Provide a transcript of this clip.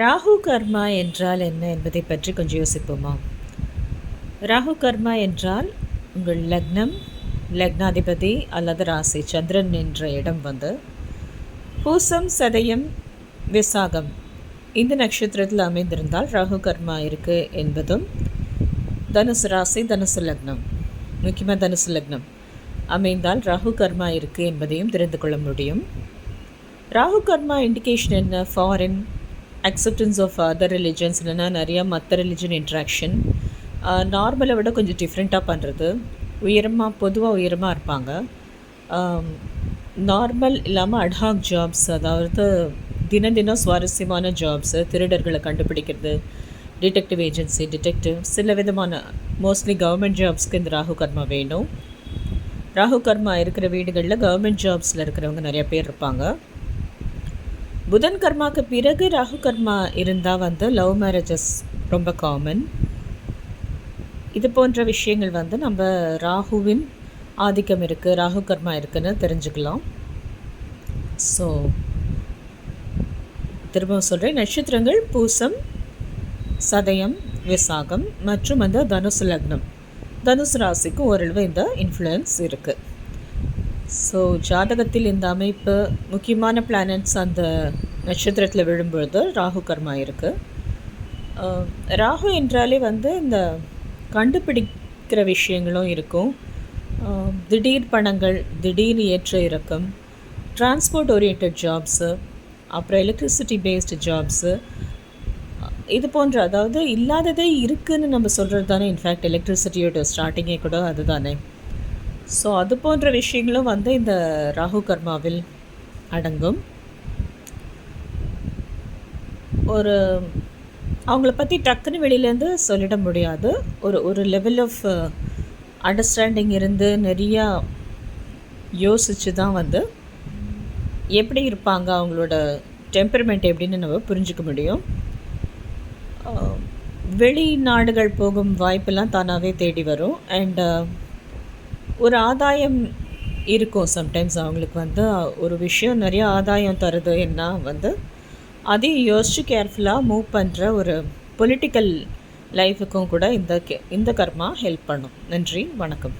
ராகு கர்மா என்றால் என்ன என்பதை பற்றி கொஞ்சம் யோசிப்போமா? ராகு கர்மா என்றால் உங்கள் லக்னம் லக்னாதிபதி அல்லது ராசி சந்திரன் என்ற இடம் வந்து பூசம் சதயம் விசாகம். இந்த நட்சத்திரத்தில் அமைந்திருந்தால் ராகு கர்மா இருக்குது என்பதும் தனுசு ராசி தனுசு லக்னம். முக்கியமாக தனுசு லக்னம். அமைந்தால் ராகு கர்மா இருக்குது என்பதையும் தெரிந்து கொள்ள முடியும். ராகு கர்மா இண்டிகேஷன் என்ன? Foreign acceptance of other religions இல்லைன்னா நிறையா மற்ற ரிலிஜன் இன்ட்ராக்ஷன் நார்மலை விட கொஞ்சம் டிஃப்ரெண்ட்டாக பண்ணுறது உயரமாக பொதுவாக உயரமாக இருப்பாங்க. நார்மல் இல்லாமல் அட்ஹாக் ஜாப்ஸ் அதாவது தினம் தினம் சுவாரஸ்யமான ஜாப்ஸு திருடர்களை கண்டுபிடிக்கிறது டிடெக்டிவ் ஏஜென்சி டிடெக்டிவ் சில விதமான மோஸ்ட்லி கவர்மெண்ட் ஜாப்ஸ்க்கு இந்த ராகு கர்மா வேணும். ராகு கர்மா இருக்கிற வீடுகளில் கவர்மெண்ட் ஜாப்ஸில் இருக்கிறவங்க நிறைய பேர் இருப்பாங்க. புதன் கர்மாவுக்கு பிறகு ராகு கர்மா இருந்தால் வந்து லவ் மேரேஜஸ் ரொம்ப காமன் இது போன்ற விஷயங்கள் வந்து நம்ம ராகுவின் ஆதிக்கம் இருக்குது ராகு கர்மா இருக்குதுன்னு தெரிஞ்சுக்கலாம். ஸோ திரும்பவும் சொல்கிறேன் நட்சத்திரங்கள் பூசம் சதயம் விசாகம் மற்றும் அந்த தனுசு லக்னம். தனுசு ராசிக்கு ஓரளவு இந்த இன்ஃப்ளூயன்ஸ் இருக்குது ஸோ ஜாதகத்தில் இந்த அமைப்பு முக்கியமான பிளானட்ஸ் அந்த நட்சத்திரத்தில் விழும்பொழுது ராகு கர்மா இருக்குது ராகு என்றாலே வந்து இந்த கண்டுபிடிக்கிற விஷயங்களும் இருக்கும். திடீர் பணங்கள் திடீர் ஏற்ற இறக்கம் டிரான்ஸ்போர்ட் ஓரியன்ட் ஜாப்ஸு அப்புறம் எலக்ட்ரிசிட்டி பேஸ்டு ஜாப்ஸு இது போன்ற அதாவது இல்லாததே இருக்குதுன்னு நம்ம சொல்கிறது தானே இன்ஃபேக்ட் எலக்ட்ரிசிட்டியோட ஸ்டார்டிங்கே கூட அதுதானே. ஸோ அது போன்ற விஷயங்களும் வந்து இந்த ராகு கர்மாவில் அடங்கும். ஒரு அவங்கள பற்றி டக்குன்னு வெளியிலேருந்து சொல்லிட முடியாது. ஒரு ஒரு லெவல் ஆஃப் அண்டர்ஸ்டாண்டிங் இருந்து நிறையா யோசித்து தான் வந்து எப்படி இருப்பாங்க அவங்களோட டெம்பர்மெண்ட் எப்படின்னு நம்ம புரிஞ்சுக்க முடியும். வெளிநாடுகள் போகும் வாய்ப்பெல்லாம் தானாகவே தேடி வரும். அண்ட் ஒரு ஆதாயம் இருக்கும் சம்டைம்ஸ் அவங்களுக்கு வந்து ஒரு விஷயம் நிறைய ஆதாயம் தருது என்ன வந்து அதையும் யோசித்து கேர்ஃபுல்லாக மூவ் பண்ணுற ஒரு பொலிட்டிக்கல் லைஃபுக்கும் கூட இந்த இந்த கர்மா ஹெல்ப் பண்ணும். நன்றி வணக்கம்.